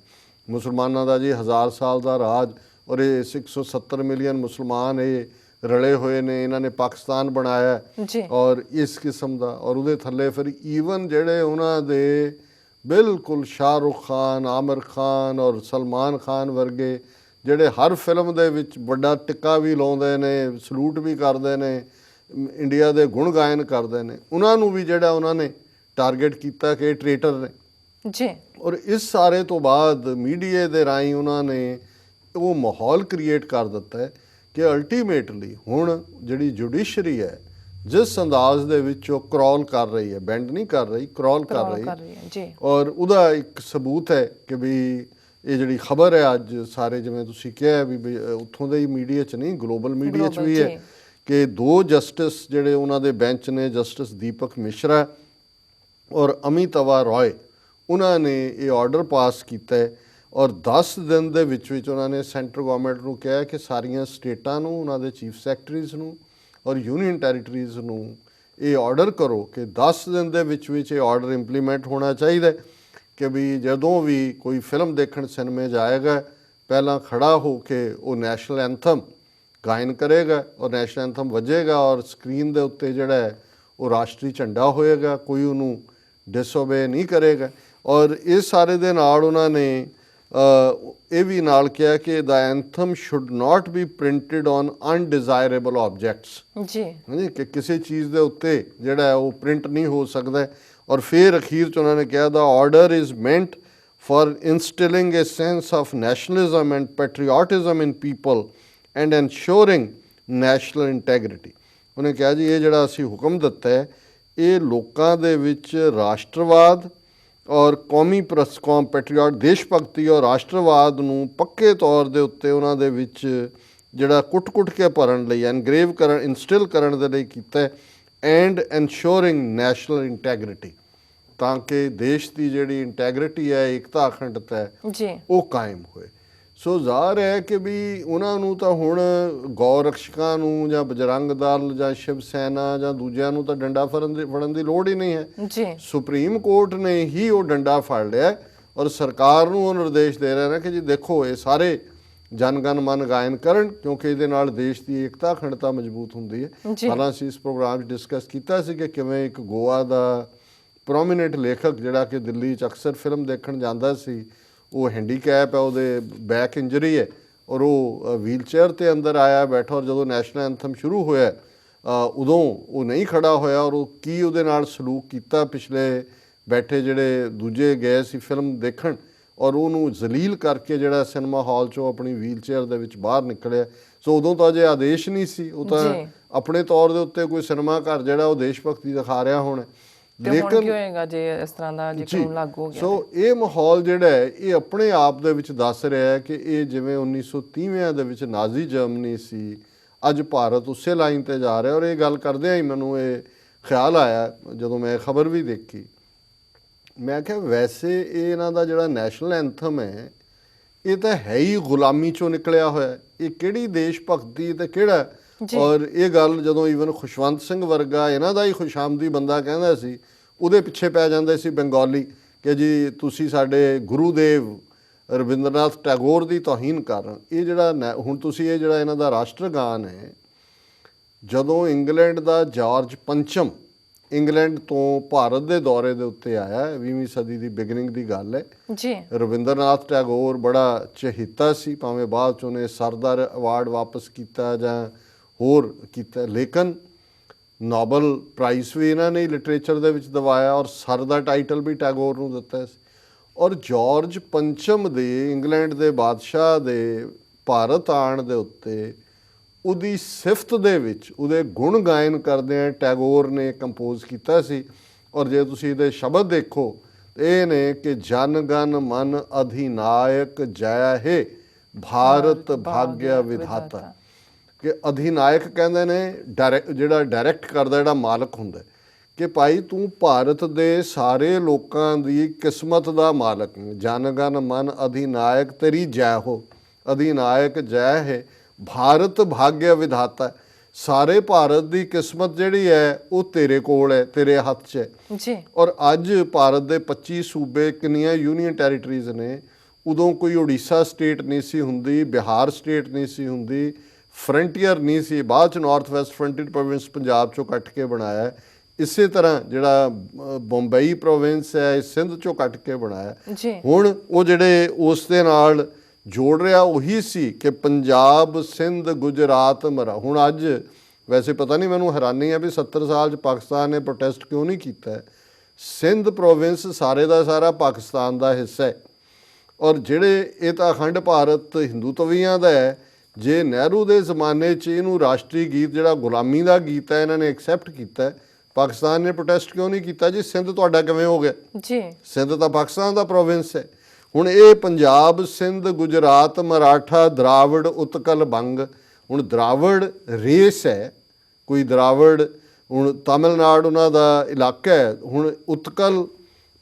Speaker 2: ਮੁਸਲਮਾਨਾਂ ਦਾ ਜੀ ਹਜ਼ਾਰ ਸਾਲ ਦਾ ਰਾਜ ਔਰ ਇਹ 170 ਮਿਲੀਅਨ ਮੁਸਲਮਾਨ ਇਹ ਰਲੇ ਹੋਏ ਨੇ ਇਹਨਾਂ ਨੇ ਪਾਕਿਸਤਾਨ ਬਣਾਇਆ ਔਰ ਇਸ ਕਿਸਮ ਦਾ ਔਰ ਉਹਦੇ ਥੱਲੇ ਫਿਰ ਈਵਨ ਜਿਹੜੇ ਉਹਨਾਂ ਦੇ ਬਿਲਕੁਲ ਸ਼ਾਹਰੁਖ ਖਾਨ ਆਮਰ ਖਾਨ ਔਰ ਸਲਮਾਨ ਖਾਨ ਵਰਗੇ ਜਿਹੜੇ ਹਰ ਫਿਲਮ ਦੇ ਵਿੱਚ ਵੱਡਾ ਟਿੱਕਾ ਵੀ ਲਾਉਂਦੇ ਨੇ ਸਲੂਟ ਵੀ ਕਰਦੇ ਨੇ ਇੰਡੀਆ ਦੇ ਗੁਣ ਗਾਇਨ ਕਰਦੇ ਨੇ ਉਹਨਾਂ ਨੂੰ ਵੀ ਜਿਹੜਾ ਉਹਨਾਂ ਨੇ ਟਾਰਗੇਟ ਕੀਤਾ ਕਿ ਟ੍ਰੇਟਰ ਨੇ।
Speaker 1: ਜੀ।
Speaker 2: ਔਰ ਇਸ ਸਾਰੇ ਤੋਂ ਬਾਅਦ ਮੀਡੀਆ ਦੇ ਰਾਹੀਂ ਉਹਨਾਂ ਨੇ ਉਹ ਮਾਹੌਲ ਕ੍ਰੀਏਟ ਕਰ ਦਿੱਤਾ ਹੈ। ਕਿ ਅਲਟੀਮੇਟਲੀ ਹੁਣ ਜਿਹੜੀ ਜੁਡੀਸ਼ਰੀ ਹੈ ਜਿਸ ਅੰਦਾਜ਼ ਦੇ ਵਿੱਚ ਉਹ ਕ੍ਰੋਲ ਕਰ ਰਹੀ ਹੈ ਬੈਂਡ ਨਹੀਂ ਕਰ ਰਹੀ ਕ੍ਰੋਲ ਕਰ ਰਹੀ
Speaker 1: ਹੈ, ਜੀ।
Speaker 2: ਔਰ ਉਹਦਾ ਇੱਕ ਸਬੂਤ ਹੈ ਕਿ ਵੀ ਇਹ ਜਿਹੜੀ ਖਬਰ ਹੈ ਅੱਜ ਸਾਰੇ ਜਿਵੇਂ ਤੁਸੀਂ ਕਿਹਾ ਵੀ ਉੱਥੋਂ ਦੇ ਹੀ ਮੀਡੀਆ 'ਚ ਨਹੀਂ ਗਲੋਬਲ ਮੀਡੀਆ 'ਚ ਵੀ। ਹੈ ਕਿ ਦੋ ਜਸਟਿਸ ਜਿਹੜੇ ਉਹਨਾਂ ਦੇ ਬੈਂਚ ਨੇ ਜਸਟਿਸ ਦੀਪਕ ਮਿਸ਼ਰਾ ਔਰ ਅਮਿਤਵਾ ਰਾਏ ਉਹਨਾਂ ਨੇ ਇਹ ਆਰਡਰ ਪਾਸ ਕੀਤਾ ਹੈ ਔਰ 10 ਦਿਨ ਦੇ ਵਿੱਚ ਵਿੱਚ ਉਹਨਾਂ ਨੇ ਸੈਂਟਰ ਗਵਰਨਮੈਂਟ ਨੂੰ ਕਿਹਾ ਕਿ ਸਾਰੀਆਂ ਸਟੇਟਾਂ ਨੂੰ, ਉਹਨਾਂ ਦੇ ਚੀਫ ਸੈਕਟਰੀਜ਼ ਨੂੰ ਔਰ ਯੂਨੀਅਨ ਟੈਰੀਟਰੀਜ਼ ਨੂੰ ਇਹ ਆਰਡਰ ਕਰੋ ਕਿ 10 ਦਿਨ ਦੇ ਵਿੱਚ ਵਿੱਚ ਇਹ ਆਰਡਰ ਇੰਪਲੀਮੈਂਟ ਹੋਣਾ ਚਾਹੀਦਾ ਕਿ ਵੀ ਜਦੋਂ ਵੀ ਕੋਈ ਫਿਲਮ ਦੇਖਣ ਸਿਨੇਮੇ ਜਾਏਗਾ ਪਹਿਲਾਂ ਖੜਾ ਹੋ ਕੇ ਉਹ ਨੈਸ਼ਨਲ ਐਂਥਮ ਗਾਇਨ ਕਰੇਗਾ ਔਰ ਨੈਸ਼ਨਲ ਐਂਥਮ ਵੱਜੇਗਾ ਔਰ ਸਕਰੀਨ ਦੇ ਉੱਤੇ ਜਿਹੜਾ ਹੈ ਉਹ ਰਾਸ਼ਟਰੀ ਝੰਡਾ ਹੋਏਗਾ, ਕੋਈ ਉਹਨੂੰ ਡਿਸਓਬੇ ਨਹੀਂ ਕਰੇਗਾ ਔਰ ਇਹ ਸਾਰੇ ਦੇ ਨਾਲ ਉਹਨਾਂ ਨੇ ਇਹ ਵੀ ਨਾਲ ਕਿਹਾ ਕਿ the anthem should not be printed on undesirable objects
Speaker 1: ਜੀ।
Speaker 2: ਹਾਂਜੀ ਕਿ ਕਿਸੇ ਚੀਜ਼ ਦੇ ਉੱਤੇ ਜਿਹੜਾ ਉਹ ਪ੍ਰਿੰਟ ਨਹੀਂ ਹੋ ਸਕਦਾ। ਔਰ ਫਿਰ ਅਖੀਰ ਚ ਉਹਨਾਂ ਨੇ ਕਿਹਾ the order is meant for instilling a sense of nationalism and patriotism in people and ensuring national integrity ਉਹਨੇ ਕਿਹਾ ਜੀ ਇਹ ਜਿਹੜਾ ਅਸੀਂ ਹੁਕਮ ਦਿੱਤਾ ਹੈ ਇਹ ਲੋਕਾਂ ਦੇ ਵਿੱਚ ਰਾਸ਼ਟਰਵਾਦ ਔਰ ਕੌਮੀ ਪ੍ਰਸ ਕੌਮ ਪੈਟਰੀਓਟ ਦੇਸ਼ ਭਗਤੀ ਔਰ ਰਾਸ਼ਟਰਵਾਦ ਨੂੰ ਪੱਕੇ ਤੌਰ ਦੇ ਉੱਤੇ ਉਹਨਾਂ ਦੇ ਵਿੱਚ ਜਿਹੜਾ ਕੁੱਟ-ਕੁੱਟ ਕੇ ਭਰਨ ਲਈ ਐਨਗ੍ਰੇਵ ਕਰਨ ਇਨਸਟਿਲ ਕਰਨ ਦੇ ਲਈ ਕੀਤਾ ਐਂਡ ਐਨਸ਼ੋਰਿੰਗ ਨੈਸ਼ਨਲ ਇੰਟੈਗ੍ਰਿਟੀ ਤਾਂ ਕਿ ਦੇਸ਼ ਦੀ ਜਿਹੜੀ ਇੰਟੈਗ੍ਰਿਟੀ ਹੈ ਏਕਤਾ ਅਖੰਡਤਾ ਹੈ
Speaker 1: ਜੀ।
Speaker 2: ਉਹ ਕਾਇਮ ਹੋਏ। ਸੋ ਜ਼ਾਹਰ ਹੈ ਕਿ ਵੀ ਉਹਨਾਂ ਨੂੰ ਤਾਂ ਹੁਣ ਗੌ ਰਕਸ਼ਕਾਂ ਨੂੰ ਜਾਂ ਬਜਰੰਗ ਦਲ ਜਾਂ ਸ਼ਿਵ ਸੈਨਾ ਜਾਂ ਦੂਜਿਆਂ ਨੂੰ ਤਾਂ ਡੰਡਾ ਫੜਨ ਦੀ ਫੜਨ ਦੀ ਲੋੜ ਹੀ ਨਹੀਂ ਹੈ।
Speaker 1: ਜੀ।
Speaker 2: ਸੁਪਰੀਮ ਕੋਰਟ ਨੇ ਹੀ ਉਹ ਡੰਡਾ ਫੜ ਲਿਆ ਔਰ ਸਰਕਾਰ ਨੂੰ ਉਹ ਨਿਰਦੇਸ਼ ਦੇ ਰਿਹਾ ਹੈ ਕਿ ਜੀ ਦੇਖੋ ਇਹ ਸਾਰੇ ਜਨਗਣ ਮਨ ਗਾਇਨ ਕਰਨ ਕਿਉਂਕਿ ਇਹਦੇ ਨਾਲ ਦੇਸ਼ ਦੀ ਏਕਤਾ ਅਖੰਡਤਾ ਮਜ਼ਬੂਤ ਹੁੰਦੀ ਹੈ। ਪਹਿਲਾਂ ਅਸੀਂ ਇਸ ਪ੍ਰੋਗਰਾਮ 'ਚ ਡਿਸਕਸ ਕੀਤਾ ਸੀ ਕਿ ਕਿਵੇਂ ਇੱਕ ਗੋਆ ਦਾ ਪ੍ਰੋਮਿਨੈਂਟ ਲੇਖਕ ਜਿਹੜਾ ਕਿ ਦਿੱਲੀ 'ਚ ਅਕਸਰ ਫਿਲਮ ਦੇਖਣ ਜਾਂਦਾ ਸੀ ਉਹ ਹੈਂਡੀਕੈਪ ਹੈ ਉਹਦੇ ਬੈਕ ਇੰਜਰੀ ਹੈ ਔਰ ਉਹ ਵੀਲ ਚੇਅਰ ਤੇ ਅੰਦਰ ਆਇਆ ਬੈਠਾ ਔਰ ਜਦੋਂ ਨੈਸ਼ਨਲ ਐਂਥਮ ਸ਼ੁਰੂ ਹੋਇਆ ਉਦੋਂ ਉਹ ਨਹੀਂ ਖੜਾ ਹੋਇਆ ਔਰ ਉਹ ਕੀ ਉਹਦੇ ਨਾਲ ਸਲੂਕ ਕੀਤਾ ਪਿਛਲੇ ਬੈਠੇ ਜਿਹੜੇ ਦੂਜੇ ਗਏ ਸੀ ਫਿਲਮ ਦੇਖਣ ਔਰ ਉਹਨੂੰ ਜ਼ਲੀਲ ਕਰਕੇ ਜਿਹੜਾ ਸਿਨੇਮਾ ਹਾਲ ਚੋਂ ਆਪਣੀ ਵੀਲ ਚੇਅਰ ਦੇ ਵਿੱਚ ਬਾਹਰ ਨਿਕਲਿਆ ਸੋ ਉਦੋਂ ਤਾਂ ਅਜੇ ਆਦੇਸ਼ ਨਹੀਂ ਸੀ ਉਹ ਤਾਂ
Speaker 1: ਜੀ।
Speaker 2: ਆਪਣੇ ਤੌਰ ਦੇ ਉੱਤੇ ਕੋਈ ਸਿਨੇਮਾ ਘਰ ਜਿਹੜਾ ਉਹ ਦੇਸ਼ ਭਗਤੀ ਦਿਖਾ ਰਿਹਾ ਹੁਣ
Speaker 1: ਤੇ ਹੁਣ ਕੀ ਹੋਏਗਾ ਜੇ ਇਸ ਤਰ੍ਹਾਂ ਦਾ ਜੇ। ਕਾਨੂੰਨ ਲਾਗੂ ਹੋ ਗਿਆ
Speaker 2: ਸੋ ਇਹ ਮਾਹੌਲ ਜਿਹੜਾ ਹੈ ਇਹ ਆਪਣੇ ਆਪ ਦੇ ਵਿੱਚ ਦੱਸ ਰਿਹਾ ਹੈ ਕਿ ਇਹ ਜਿਵੇਂ 1930ਵਿਆਂ ਦੇ ਵਿੱਚ ਨਾਜ਼ੀ ਜਰਮਨੀ ਸੀ ਅੱਜ ਭਾਰਤ ਉਸੇ ਲਾਈਨ ਤੇ ਜਾ ਰਿਹਾ ਔਰ ਇਹ ਗੱਲ ਕਰਦਿਆਂ ਹੀ ਮੈਨੂੰ ਇਹ ਖਿਆਲ ਆਇਆ ਜਦੋਂ ਮੈਂ ਖਬਰ ਵੀ ਦੇਖੀ ਮੈਂ ਕਿਹਾ ਵੈਸੇ ਇਹ ਇਹਨਾਂ ਦਾ ਜਿਹੜਾ ਨੈਸ਼ਨਲ ਐਂਥਮ ਹੈ ਇਹ ਤਾਂ ਹੈ ਹੀ ਗੁਲਾਮੀ ਚੋਂ ਨਿਕਲਿਆ ਹੋਇਆ। ਇਹ ਕਿਹੜੀ ਦੇਸ਼ ਭਗਤੀ ਤੇ ਕਿਹੜਾ। ਔਰ ਇਹ ਗੱਲ ਜਦੋਂ ਈਵਨ ਖੁਸ਼ਵੰਤ ਸਿੰਘ ਵਰਗਾ ਇਹਨਾਂ ਦਾ ਹੀ ਖੁਸ਼ਾਮਦੀ ਬੰਦਾ ਕਹਿੰਦਾ ਸੀ ਉਹਦੇ ਪਿੱਛੇ ਪੈ ਜਾਂਦੇ ਸੀ ਬੰਗਾਲੀ ਕਿ ਜੀ ਤੁਸੀਂ ਸਾਡੇ ਗੁਰੂਦੇਵ ਰਵਿੰਦਰਨਾਥ ਟੈਗੋਰ ਦੀ ਤੋਹੀਨ ਕਰ। ਇਹ ਜਿਹੜਾ ਹੁਣ ਤੁਸੀਂ ਇਹ ਜਿਹੜਾ ਇਹਨਾਂ ਦਾ ਰਾਸ਼ਟਰਗਾਨ ਹੈ ਜਦੋਂ ਇੰਗਲੈਂਡ ਦਾ ਜਾਰਜ ਪੰਚਮ ਇੰਗਲੈਂਡ ਤੋਂ ਭਾਰਤ ਦੇ ਦੌਰੇ ਦੇ ਉੱਤੇ ਆਇਆ 20ਵੀਂ ਸਦੀ ਦੀ ਬਿਗਨਿੰਗ ਦੀ ਗੱਲ ਹੈ
Speaker 1: ਜੀ
Speaker 2: ਰਵਿੰਦਰਨਾਥ ਟੈਗੋਰ ਬੜਾ ਚਹੀਤਾ ਸੀ ਭਾਵੇਂ ਬਾਅਦ ਚ ਉਹਨੇ ਸਰਦਾਰ ਅਵਾਰਡ ਵਾਪਸ ਕੀਤਾ ਜਾਂ ਹੋਰ ਕੀਤਾ। ਲੇਕਿਨ ਨੋਬਲ ਪ੍ਰਾਈਜ਼ ਵੀ ਇਹਨਾਂ ਨੇ ਲਿਟਰੇਚਰ ਦੇ ਵਿੱਚ ਦਿਵਾਇਆ ਔਰ ਸਰ ਦਾ ਟਾਈਟਲ ਵੀ ਟੈਗੋਰ ਨੂੰ ਦਿੱਤਾ ਸੀ। ਔਰ ਜਾਰਜ ਪੰਚਮ ਦੇ ਇੰਗਲੈਂਡ ਦੇ ਬਾਦਸ਼ਾਹ ਦੇ ਭਾਰਤ ਆਣ ਦੇ ਉੱਤੇ ਉਹਦੀ ਸਿਫਤ ਦੇ ਵਿੱਚ ਉਹਦੇ ਗੁਣ ਗਾਇਨ ਕਰਦੇ ਆ ਟੈਗੋਰ ਨੇ ਕੰਪੋਜ਼ ਕੀਤਾ ਸੀ। ਔਰ ਜੇ ਤੁਸੀਂ ਇਹਦੇ ਸ਼ਬਦ ਦੇਖੋ ਇਹ ਨੇ ਕਿ ਜਨ ਗਨ ਮਨ ਅਧਿਨਾਇਕ ਜੈ ਹੈ ਭਾਰਤ ਭਾਗਯ ਵਿਧਾਤਾ। ਕਿ ਅਧਿਨਾਇਕ ਕਹਿੰਦੇ ਨੇ ਜਿਹੜਾ ਡਾਇਰੈਕਟ ਕਰਦਾ ਜਿਹੜਾ ਮਾਲਕ ਹੁੰਦਾ ਕਿ ਭਾਈ ਤੂੰ ਭਾਰਤ ਦੇ ਸਾਰੇ ਲੋਕਾਂ ਦੀ ਕਿਸਮਤ ਦਾ ਮਾਲਕ ਹੈ। ਜਨ ਗਨ ਮਨ ਅਧਿਨਾਇਕ ਤੇਰੀ ਜੈ ਹੋ। ਅਧਿਨਾਇਕ ਜੈ ਹੈ। ਭਾਰਤ ਭਾਗਯ ਵਿਧਾਤਾ ਸਾਰੇ ਭਾਰਤ ਦੀ ਕਿਸਮਤ ਜਿਹੜੀ ਹੈ ਉਹ ਤੇਰੇ ਕੋਲ ਹੈ ਤੇਰੇ ਹੱਥ 'ਚ ਹੈ।
Speaker 1: ਜੀ।
Speaker 2: ਔਰ ਅੱਜ ਭਾਰਤ ਦੇ 25 ਸੂਬੇ ਕਿੰਨੀਆਂ ਯੂਨੀਅਨ ਟੈਰੀਟਰੀਜ਼ ਨੇ ਉਦੋਂ ਕੋਈ ਓਡੀਸ਼ਾ ਸਟੇਟ ਨਹੀਂ ਸੀ ਹੁੰਦੀ ਬਿਹਾਰ ਸਟੇਟ ਨਹੀਂ ਸੀ ਹੁੰਦੀ ਫਰੰਟੀਅਰ ਨਹੀਂ ਸੀ ਬਾਅਦ ਚ north west frontier province Punjab ਚੋਂ ਕੱਟ ਕੇ ਬਣਾਇਆ ਹੈ। ਇਸੇ ਤਰ੍ਹਾਂ ਜਿਹੜਾ ਬੰਬਈ ਪ੍ਰੋਵਿੰਸ ਹੈ ਇਹ ਸਿੰਧ ਚੋਂ ਕੱਟ ਕੇ ਬਣਾਇਆ ਹੁਣ ਉਹ ਜਿਹੜੇ ਉਸ ਦੇ ਨਾਲ ਜੋੜ ਰਿਹਾ ਉਹੀ ਸੀ ਕਿ ਪੰਜਾਬ ਸਿੰਧ ਗੁਜਰਾਤ ਮਰਾ ਹੁਣ ਅੱਜ ਵੈਸੇ ਪਤਾ ਨਹੀਂ ਮੈਨੂੰ ਹੈਰਾਨੀ ਹੈ ਵੀ 70 ਸਾਲ ਚ ਪਾਕਿਸਤਾਨ ਨੇ ਪ੍ਰੋਟੈਸਟ ਕਿਉਂ ਨਹੀਂ ਕੀਤਾ। ਸਿੰਧ ਪ੍ਰੋਵਿੰਸ ਸਾਰੇ ਦਾ ਸਾਰਾ ਪਾਕਿਸਤਾਨ ਦਾ ਹਿੱਸਾ ਹੈ ਔਰ ਜਿਹੜੇ ਇਹ ਤਾਂ ਅਖੰਡ ਭਾਰਤ ਹਿੰਦੂਤਵੀਆਂ ਦਾ ਹੈ ਜੇ ਨਹਿਰੂ ਦੇ ਜ਼ਮਾਨੇ 'ਚ ਇਹਨੂੰ ਰਾਸ਼ਟਰੀ ਗੀਤ ਜਿਹੜਾ ਗੁਲਾਮੀ ਦਾ ਗੀਤ ਹੈ ਇਹਨਾਂ ਨੇ ਐਕਸੈਪਟ ਕੀਤਾ ਪਾਕਿਸਤਾਨ ਨੇ ਪ੍ਰੋਟੈਸਟ ਕਿਉਂ ਨਹੀਂ ਕੀਤਾ? ਜੀ ਸਿੰਧ ਤੁਹਾਡਾ ਕਿਵੇਂ ਹੋ ਗਿਆ?
Speaker 1: ਜੀ।
Speaker 2: ਸਿੰਧ ਤਾਂ ਪਾਕਿਸਤਾਨ ਦਾ ਪ੍ਰੋਵਿੰਸ ਹੈ। ਹੁਣ ਇਹ ਪੰਜਾਬ ਸਿੰਧ ਗੁਜਰਾਤ ਮਰਾਠਾ ਦਰਾਵੜ ਉਤਕਲ ਬੰਗ। ਹੁਣ ਦਰਾਵੜ ਰੇਸ ਹੈ। ਕੋਈ ਦਰਾਵੜ ਹੁਣ ਤਾਮਿਲਨਾਡੂ ਉਹਨਾਂ ਦਾ ਇਲਾਕਾ ਹੈ। ਹੁਣ ਉਤਕਲ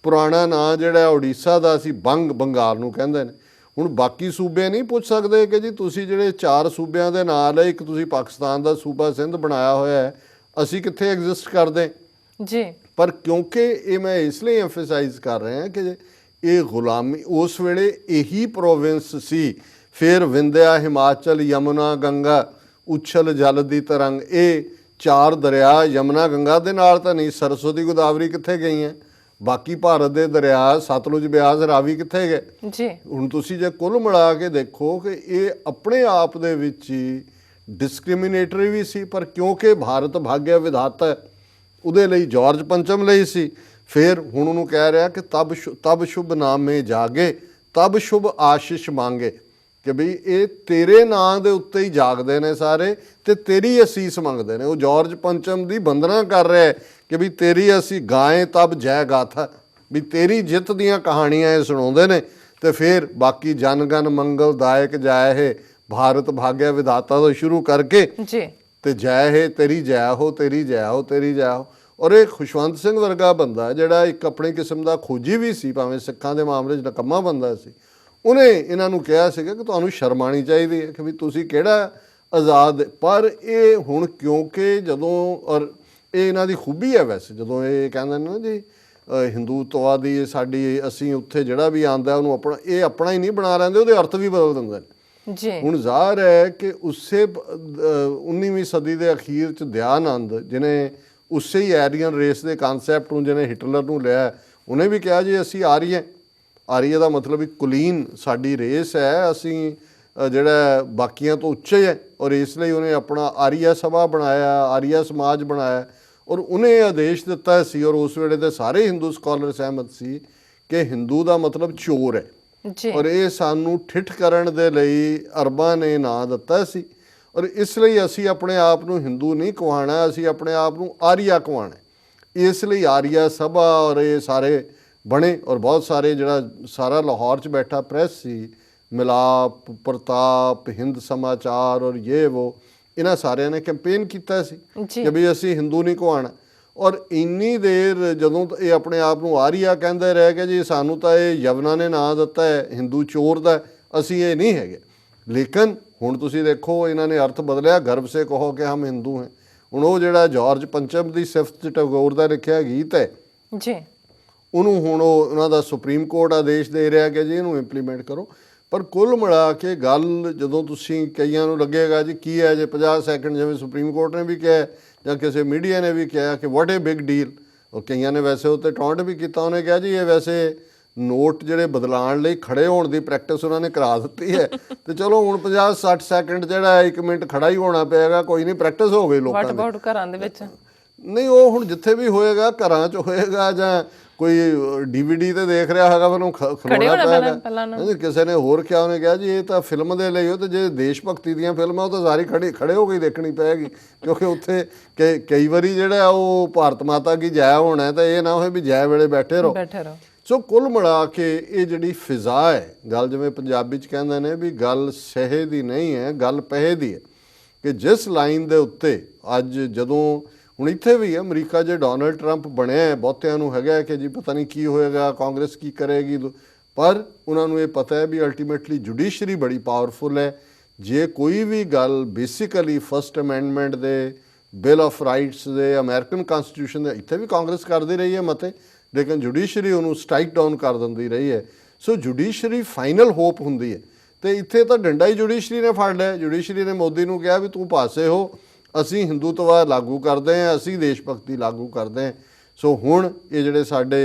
Speaker 2: ਪੁਰਾਣਾ ਨਾਂ ਜਿਹੜਾ ਉੜੀਸਾ ਦਾ ਸੀ ਬੰਗ ਬੰਗਾਲ ਨੂੰ ਕਹਿੰਦੇ ਨੇ। ਹੁਣ ਬਾਕੀ ਸੂਬੇ ਨਹੀਂ ਪੁੱਛ ਸਕਦੇ ਕਿ ਜੀ ਤੁਸੀਂ ਜਿਹੜੇ ਚਾਰ ਸੂਬਿਆਂ ਦੇ ਨਾਲ ਹੈ ਇੱਕ ਤੁਸੀਂ ਪਾਕਿਸਤਾਨ ਦਾ ਸੂਬਾ ਸਿੰਧ ਬਣਾਇਆ ਹੋਇਆ ਹੈ ਅਸੀਂ ਕਿੱਥੇ ਐਗਜ਼ਿਸਟ ਕਰਦੇ?
Speaker 1: ਜੀ।
Speaker 2: ਪਰ ਕਿਉਂਕਿ ਇਹ ਮੈਂ ਇਸ ਲਈ ਐਮਫਸਾਈਜ਼ ਕਰ ਰਿਹਾ ਕਿ ਇਹ ਗੁਲਾਮੀ ਉਸ ਵੇਲੇ ਇਹੀ ਪ੍ਰੋਵਿੰਸ ਸੀ ਫਿਰ ਵਿੰਧਿਆ ਹਿਮਾਚਲ ਯਮੁਨਾ ਗੰਗਾ ਉਛਲ ਜਲ ਦੀ ਤਰੰਗ ਇਹ ਚਾਰ ਦਰਿਆ ਯਮੁਨਾ ਗੰਗਾ ਦੇ ਨਾਲ ਤਾਂ ਨਹੀਂ ਸਰਸਵਤੀ ਗੋਦਾਵਰੀ ਕਿੱਥੇ ਗਈਆਂ ਬਾਕੀ ਭਾਰਤ ਦੇ ਦਰਿਆ ਸਤਲੁਜ ਬਿਆਸ ਰਾਵੀ ਕਿੱਥੇ ਗਏ?
Speaker 1: ਜੀ।
Speaker 2: ਹੁਣ ਤੁਸੀਂ ਜੇ ਕੁੱਲ ਮਿਲਾ ਕੇ ਦੇਖੋ ਕਿ ਇਹ ਆਪਣੇ ਆਪ ਦੇ ਵਿੱਚ ਹੀ ਡਿਸਕ੍ਰਿਮੀਨੇਟਰੀ ਵੀ ਸੀ ਪਰ ਕਿਉਂਕਿ ਭਾਰਤ ਭਾਗਿਆ ਵਿਧਾਤਾ ਉਹਦੇ ਲਈ ਜਾਰਜ ਪੰਚਮ ਲਈ ਸੀ। ਫਿਰ ਹੁਣ ਉਹਨੂੰ ਕਹਿ ਰਿਹਾ ਕਿ ਤਬ ਤਬ ਸ਼ੁਭ ਨਾਮੇ ਜਾਗੇ ਤਬ ਸ਼ੁਭ ਆਸ਼ੀਸ਼ ਮੰਗੇ। ਕਿ ਵੀ ਇਹ ਤੇਰੇ ਨਾਂ ਦੇ ਉੱਤੇ ਹੀ ਜਾਗਦੇ ਨੇ ਸਾਰੇ ਤੇ ਤੇਰੀ ਅਸੀਸ ਮੰਗਦੇ ਨੇ। ਉਹ ਜਾਰਜ ਪੰਚਮ ਦੀ ਬੰਦਨਾ ਕਰ ਰਿਹਾ ਕਿ ਵੀ ਤੇਰੀ ਅਸੀਂ ਗਾਏ ਤਬ ਜੈ ਗਾਥਾ। ਵੀ ਤੇਰੀ ਜਿੱਤ ਦੀਆਂ ਕਹਾਣੀਆਂ ਇਹ ਸੁਣਾਉਂਦੇ ਨੇ ਤੇ ਫਿਰ ਬਾਕੀ ਜਨਗਨ ਮੰਗਲ ਦਾਇਕ ਜਾਏ ਹੈ ਭਾਰਤ ਭਾਗਿਆ ਵਿਧਾਤਾ ਤੋਂ ਸ਼ੁਰੂ ਕਰਕੇ
Speaker 1: ਜੀ।
Speaker 2: ਤੇ ਜੈ ਹੈ ਤੇਰੀ ਜੈ ਹੋ ਤੇਰੀ ਜੈ ਹੋ ਤੇਰੀ ਜੈ ਹੋ। ਔਰ ਇਹ ਖੁਸ਼ਵੰਤ ਸਿੰਘ ਵਰਗਾ ਬੰਦਾ ਜਿਹੜਾ ਇੱਕ ਆਪਣੀ ਕਿਸਮ ਦਾ ਖੋਜੀ ਵੀ ਸੀ ਭਾਵੇਂ ਸਿੱਖਾਂ ਦੇ ਮਾਮਲੇ 'ਚ ਨਕਮਾ ਬੰਦਾ ਸੀ। ਉਹਨੇ ਇਹਨਾਂ ਨੂੰ ਕਿਹਾ ਸੀਗਾ ਕਿ ਤੁਹਾਨੂੰ ਸ਼ਰਮ ਆਉਣੀ ਚਾਹੀਦੀ ਹੈ ਕਿ ਵੀ ਤੁਸੀਂ ਕਿਹੜਾ ਆਜ਼ਾਦ ਪਰ ਇਹ ਹੁਣ ਕਿਉਂਕਿ ਜਦੋਂ ਔਰ ਇਹ ਇਹਨਾਂ ਦੀ ਖੂਬੀ ਹੈ ਵੈਸੇ ਜਦੋਂ ਇਹ ਕਹਿੰਦੇ ਨੇ ਨਾ ਜੀ ਹਿੰਦੂਤਵਾਦੀ ਸਾਡੀ ਅਸੀਂ ਉੱਥੇ ਜਿਹੜਾ ਵੀ ਆਂਦਾ ਉਹਨੂੰ ਆਪਣਾ ਇਹ ਆਪਣਾ ਹੀ ਨਹੀਂ ਬਣਾ ਲੈਂਦੇ ਉਹਦੇ ਅਰਥ ਵੀ ਬਦਲ ਦਿੰਦੇ ਨੇ।
Speaker 1: ਜੀ।
Speaker 2: ਹੁਣ ਜ਼ਾਹਰ ਹੈ ਕਿ ਉਸੇ ਬ- ਅਹ 19ਵੀਂ ਸਦੀ ਦੇ ਅਖੀਰ ਚ ਦਿਆਨੰਦ ਜਿਨੇ ਉਸੇ ਹੀ ਐਰੀਅਨ ਰੇਸ ਦੇ ਕਨਸੈਪਟ ਨੂੰ ਜਿਹਨੇ ਹਿਟਲਰ ਨੂੰ ਲਿਆ ਉਹਨੇ ਵੀ ਕਿਹਾ ਜੀ ਅਸੀਂ ਆਰੀਏ ਆਰੀਏ ਦਾ ਮਤਲਬ ਵੀ ਕੁਲੀਨ ਸਾਡੀ ਰੇਸ ਹੈ ਅਸੀਂ ਜਿਹੜਾ ਬਾਕੀਆਂ ਤੋਂ ਉੱਚੇ ਹੈ ਔਰ ਇਸ ਲਈ ਉਹਨੇ ਆਪਣਾ ਆਰੀਆ ਸਭਾ ਬਣਾਇਆ ਆਰੀਆ ਸਮਾਜ ਬਣਾਇਆ ਔਰ ਉਹਨੇ ਆਦੇਸ਼ ਦਿੱਤਾ ਸੀ ਔਰ ਉਸ ਵੇਲੇ ਦੇ ਸਾਰੇ ਹਿੰਦੂ ਸਕਾਲਰ ਸਹਿਮਤ ਸੀ ਕਿ ਹਿੰਦੂ ਦਾ ਮਤਲਬ ਚੋਰ ਹੈ।
Speaker 1: ਜੀ।
Speaker 2: ਔਰ ਇਹ ਸਾਨੂੰ ਠਿੱਠ ਕਰਨ ਦੇ ਲਈ ਅਰਬਾਂ ਨੇ ਨਾਂ ਦਿੱਤਾ ਸੀ ਔਰ ਇਸ ਲਈ ਅਸੀਂ ਆਪਣੇ ਆਪ ਨੂੰ ਹਿੰਦੂ ਨਹੀਂ ਕਹਾਣਾ ਅਸੀਂ ਆਪਣੇ ਆਪ ਨੂੰ ਆਰੀਆ ਕਹਾਣਾ ਇਸ ਲਈ ਆਰੀਆ ਸਭਾ ਔਰ ਇਹ ਸਾਰੇ ਬਣੇ ਔਰ ਬਹੁਤ ਸਾਰੇ ਜਿਹੜਾ ਸਾਰਾ ਲਾਹੌਰ 'ਚ ਬੈਠਾ ਪ੍ਰੈਸ ਸੀ ਮਿਲਾਪ ਪ੍ਰਤਾਪ ਹਿੰਦ ਸਮਾਚਾਰ ਔਰ ਇਹ ਉਹ ਇਹਨਾਂ ਸਾਰਿਆਂ ਨੇ ਕੈਂਪੇਨ ਕੀਤਾ ਸੀ। ਕਿ ਵੀ ਅਸੀਂ ਹਿੰਦੂ ਨਹੀਂ ਕਹਾਣਾ ਔਰ ਇੰਨੀ ਦੇਰ ਜਦੋਂ ਇਹ ਆਪਣੇ ਆਪ ਨੂੰ ਆਰੀਆ ਕਹਿੰਦੇ ਰਹਿ ਗਏ ਜੀ ਸਾਨੂੰ ਤਾਂ ਇਹ ਯਵਨਾ ਨੇ ਨਾਂ ਦਿੱਤਾ ਹੈ ਹਿੰਦੂ ਚੋਰ ਦਾ ਅਸੀਂ ਇਹ ਨਹੀਂ ਹੈਗੇ। ਲੇਕਿਨ ਹੁਣ ਤੁਸੀਂ ਦੇਖੋ ਇਹਨਾਂ ਨੇ ਅਰਥ ਬਦਲਿਆ ਗਰਭ ਸੇ ਕਹੋ ਕਿ ਹਮ ਹਿੰਦੂ ਹੈ। ਹੁਣ ਉਹ ਜਿਹੜਾ ਜਾਰਜ ਪੰਚਮ ਦੀ ਸਿਫਤ ਟੈਗੋਰ ਦਾ ਲਿਖਿਆ ਗੀਤ ਹੈ
Speaker 1: ਜੀ।
Speaker 2: ਉਹਨੂੰ ਹੁਣ ਉਹ ਉਹਨਾਂ ਦਾ ਸੁਪਰੀਮ ਕੋਰਟ ਆਦੇਸ਼ ਦੇ ਰਿਹਾ ਕਿ ਜੀ ਇਹਨੂੰ ਇੰਪਲੀਮੈਂਟ ਕਰੋ। ਪਰ ਕੁੱਲ ਮਿਲਾ ਕੇ ਗੱਲ ਜਦੋਂ ਤੁਸੀਂ ਕਈਆਂ ਨੂੰ ਲੱਗੇਗਾ ਜੀ ਕੀ ਹੈ ਜੇ 50 ਸੈਕਿੰਡ ਜਿਵੇਂ ਸੁਪਰੀਮ ਕੋਰਟ ਨੇ ਵੀ ਕਿਹਾ ਜਾਂ ਕਿਸੇ ਮੀਡੀਆ ਨੇ ਵੀ ਕਿਹਾ ਕਿ ਵਾਟ ਏ ਬਿਗ ਡੀਲ ਉਹ ਕਈਆਂ ਨੇ ਵੈਸੇ ਉੱਤੇ ਟੌਂਟ ਵੀ ਕੀਤਾ ਉਹਨੇ ਕਿਹਾ ਜੀ ਇਹ ਵੈਸੇ ਨੋਟ ਜਿਹੜੇ ਬਦਲਾਉਣ ਲਈ ਖੜੇ ਹੋਣ ਦੀ ਪ੍ਰੈਕਟਿਸ ਉਹਨਾਂ ਨੇ ਕਰਾ ਦਿੱਤੀ ਹੈ। ਤੇ ਚਲੋ ਹੁਣ 50 60 ਸੈਕਿੰਡ ਜਿਹੜਾ 1 ਮਿੰਟ ਖੜਾ ਹੀ ਹੋਣਾ ਪਏਗਾ ਕੋਈ ਨਹੀਂ ਪ੍ਰੈਕਟਿਸ ਹੋ ਗਈ ਲੋਕਾਂ
Speaker 1: ਵਾਟ
Speaker 2: ਦੀ।
Speaker 1: ਅਬਾਊਟ ਘਰਾਂ ਦੇ ਵਿੱਚ?
Speaker 2: ਨਹੀਂ ਉਹ ਹੁਣ ਜਿੱਥੇ ਵੀ ਹੋਏਗਾ ਘਰਾਂ 'ਚ ਹੋਏਗਾ ਜਾਂ ਕੋਈ ਡੀਵੀਡੀ ਤੇ ਦੇਖ ਰਿਹਾ ਹੈਗਾ
Speaker 1: ਖੜੇ
Speaker 2: ਖਲੋਣਾ। ਨਹੀਂ, ਕਿਸੇ ਨੇ ਹੋਰ ਕਿਹਾ ਉਹਨੇ ਕਿਹਾ ਜੀ ਇਹ ਤਾਂ ਫਿਲਮ ਦੇ ਲਈ ਹੋ ਤੇ ਜੇ ਦੇਸ਼ ਭਗਤੀ ਦੀਆਂ ਫਿਲਮਾਂ ਉਹ ਤਾਂ ਸਾਰੀ ਖੜੇ ਖੜੇ ਹੋ ਕੇ ਹੀ ਦੇਖਣੀ ਪਏਗੀ। ਕਿਉਂਕਿ ਉੱਥੇ ਕਈ ਕਈ ਵਾਰੀ ਜਿਹੜਾ ਉਹ ਭਾਰਤ ਮਾਤਾ ਕੀ ਜੈ ਹੋਣਾ ਤਾਂ ਇਹ ਨਾ ਹੋਏ ਵੀ ਜੈ ਵੇਲੇ ਬੈਠੇ ਰਹੋ।
Speaker 1: ਬੈਠੇ ਰਹੋ।
Speaker 2: ਸੋ ਕੁੱਲ ਮਿਲਾ ਕੇ ਇਹ ਜਿਹੜੀ ਫਿਜ਼ਾ ਹੈ ਗੱਲ ਜਿਵੇਂ ਪੰਜਾਬੀ ਚ ਕਹਿੰਦੇ ਨੇ ਵੀ ਗੱਲ ਸਹਿ ਦੀ ਨਹੀਂ ਹੈ ਗੱਲ ਪਹਿ ਦੀ ਹੈ। ਕਿ ਜਿਸ ਲਾਈਨ ਦੇ ਉੱਤੇ ਅੱਜ ਜਦੋਂ ਹੁਣ ਇੱਥੇ ਵੀ ਅਮਰੀਕਾ ਜੇ ਡੋਨਲਡ ਟਰੰਪ ਬਣਿਆ ਹੈ ਬਹੁਤਿਆਂ ਨੂੰ ਹੈਗਾ ਕਿ ਜੀ ਪਤਾ ਨਹੀਂ ਕੀ ਹੋਏਗਾ, ਕਾਂਗਰਸ ਕੀ ਕਰੇਗੀ। ਪਰ ਉਹਨਾਂ ਨੂੰ ਇਹ ਪਤਾ ਹੈ ਵੀ ਅਲਟੀਮੇਟਲੀ ਜੁਡੀਸ਼ਰੀ ਬੜੀ ਪਾਵਰਫੁਲ ਹੈ। ਜੇ ਕੋਈ ਵੀ ਗੱਲ ਬੇਸਿਕਲੀ ਫਰਸਟ ਅਮੈਂਡਮੈਂਟ ਦੇ ਬਿਲ ਆਫ ਰਾਈਟਸ ਦੇ ਅਮਰੀਕਨ ਕਨਸਟੀਟਿਊਸ਼ਨ ਦੇ, ਇੱਥੇ ਵੀ ਕਾਂਗਰਸ ਕਰਦੀ ਰਹੀ ਹੈ ਮਤੇ, ਲੇਕਿਨ ਜੁਡੀਸ਼ਰੀ ਉਹਨੂੰ ਸਟ੍ਰਾਈਕ ਡਾਊਨ ਕਰ ਦਿੰਦੀ ਰਹੀ ਹੈ। ਸੋ ਜੁਡੀਸ਼ਰੀ ਫਾਈਨਲ ਹੋਪ ਹੁੰਦੀ ਹੈ। ਤੇ ਇੱਥੇ ਤਾਂ ਡੰਡਾ ਹੀ ਜੁਡੀਸ਼ਰੀ ਨੇ ਫੜ ਲਿਆ। ਜੁਡੀਸ਼ਰੀ ਨੇ ਮੋਦੀ ਨੂੰ ਕਿਹਾ ਵੀ ਤੂੰ ਪਾਸੇ ਹੋ। ਅਸੀਂ ਹਿੰਦੂਤਵ ਲਾਗੂ ਕਰਦੇ ਹਾਂ ਅਸੀਂ ਦੇਸ਼ ਭਗਤੀ ਲਾਗੂ ਕਰਦੇ ਹਾਂ। ਸੋ ਹੁਣ ਇਹ ਜਿਹੜੇ ਸਾਡੇ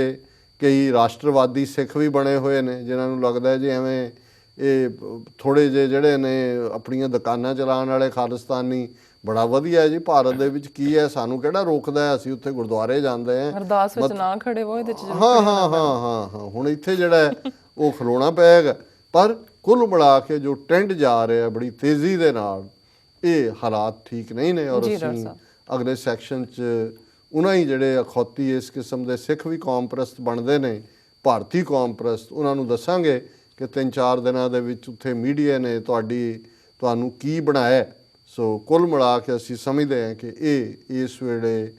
Speaker 2: ਕਈ ਰਾਸ਼ਟਰਵਾਦੀ ਸਿੱਖ ਵੀ ਬਣੇ ਹੋਏ ਨੇ ਜਿਨ੍ਹਾਂ ਨੂੰ ਲੱਗਦਾ ਹੈ ਜੀ ਐਵੇਂ ਇਹ ਥੋੜੇ ਜਿਹੇ ਜਿਹੜੇ ਨੇ ਆਪਣੀਆਂ ਦੁਕਾਨਾਂ ਚਲਾਉਣ ਵਾਲੇ ਖਾਲਿਸਤਾਨੀ ਬੜਾ ਵਧੀਆ ਹੈ ਜੀ ਭਾਰਤ ਦੇ ਵਿੱਚ ਕੀ ਹੈ ਸਾਨੂੰ ਕਿਹੜਾ ਰੋਕਦਾ ਹੈ ਅਸੀਂ ਉੱਥੇ ਗੁਰਦੁਆਰੇ ਜਾਂਦੇ ਹਾਂ।
Speaker 1: ਅਰਦਾਸ ਵਿੱਚ ਨਾ ਖੜੇ ਹੋ ਇਹਦੇ ਚ
Speaker 2: ਹਾਂ ਹਾਂ ਹਾਂ ਹਾਂ ਹਾਂ ਹੁਣ ਇੱਥੇ ਜਿਹੜਾ ਉਹ ਖਲੋਣਾ ਪਏਗਾ ਪਰ ਕੁੱਲ ਮਿਲਾ ਕੇ ਜੋ ਟ੍ਰੈਂਡ ਜਾ ਰਿਹਾ ਬੜੀ ਤੇਜ਼ੀ ਦੇ ਨਾਲ ਇਹ ਹਾਲਾਤ ਠੀਕ ਨਹੀਂ ਨੇ ਔਰ ਅਸੀਂ। ਅਗਲੇ ਸੈਕਸ਼ਨ 'ਚ ਉਹਨਾਂ ਹੀ ਜਿਹੜੇ ਅਖੌਤੀ ਇਸ ਕਿਸਮ ਦੇ ਸਿੱਖ ਵੀ ਕੌਮ ਪ੍ਰਸਤ ਬਣਦੇ ਨੇ ਭਾਰਤੀ ਕੌਮ ਪ੍ਰਸਤ ਉਹਨਾਂ ਨੂੰ ਦੱਸਾਂਗੇ ਕਿ ਤਿੰਨ ਚਾਰ ਦਿਨਾਂ ਦੇ ਵਿੱਚ ਉੱਥੇ ਮੀਡੀਆ ਨੇ ਤੁਹਾਡੀ ਤੁਹਾਨੂੰ ਕੀ ਬਣਾਇਆ। ਸੋ ਕੁੱਲ ਮਿਲਾ ਕੇ ਅਸੀਂ ਸਮਝਦੇ ਹਾਂ ਕਿ ਇਹ ਇਸ ਵੇਲੇ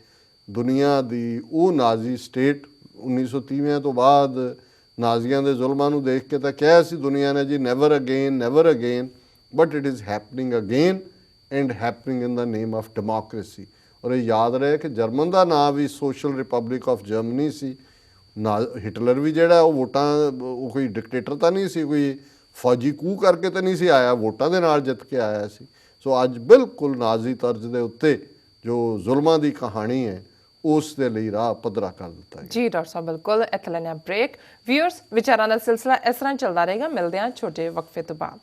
Speaker 2: ਦੁਨੀਆ ਦੀ ਉਹ ਨਾਜ਼ੀ ਸਟੇਟ 1930ਵਿਆਂ ਤੋਂ ਬਾਅਦ ਨਾਜ਼ੀਆਂ ਦੇ ਜ਼ੁਲਮਾਂ ਨੂੰ ਦੇਖ ਕੇ ਤਾਂ ਕਿਹਾ ਸੀ ਦੁਨੀਆ ਨੇ ਜੀ never again never again but it is happening again and happening in the name of democracy ਔਰ ਇਹ ਯਾਦ ਰਹੇ ਕਿ ਜਰਮਨ ਦਾ ਨਾਮ ਵੀ ਸੋਸ਼ਲ ਰਿਪਬਲਿਕ ਆਫ ਜਰਮਨੀ ਸੀ ਨਾ ਹਿਟਲਰ ਵੀ ਜਿਹੜਾ ਉਹ ਵੋਟਾਂ ਉਹ ਕੋਈ ਡਿਕਟੇਟਰ ਤਾਂ ਨਹੀਂ ਸੀ ਕੋਈ ਫੌਜੀ ਕੂ ਕਰਕੇ ਤਾਂ ਨਹੀਂ ਸੀ ਆਇਆ ਵੋਟਾਂ ਦੇ ਨਾਲ ਜਿੱਤ ਕੇ ਆਇਆ ਸੀ ਸੋ ਅੱਜ ਬਿਲਕੁਲ ਨਾਜ਼ੀ ਤਰਜ਼ ਦੇ ਉੱਤੇ ਜੋ ਜ਼ੁਲਮਾਂ ਦੀ ਕਹਾਣੀ ਹੈ ਉਸ ਦੇ ਲਈ ਰਾਹ ਪੱਧਰਾ ਕਰ ਦਿੱਤਾ ਗਿਆ
Speaker 1: ਜੀ ਡਾਕਟਰ ਸਾਹਿਬ ਬਿਲਕੁਲ ਇੱਥੇ ਲੈਣੇ ਬ੍ਰੇਕ ਵਿਊਅਰਸ ਵਿਚਾਰਾਂ ਦਾ ਸਿਲਸਿਲਾ ਇਸ ਤਰ੍ਹਾਂ ਚੱਲਦਾ ਰਹੇਗਾ ਮਿਲਦੇ ਹਾਂ ਛੋਟੇ ਵਕਫੇ ਤੋਂ ਬਾਅਦ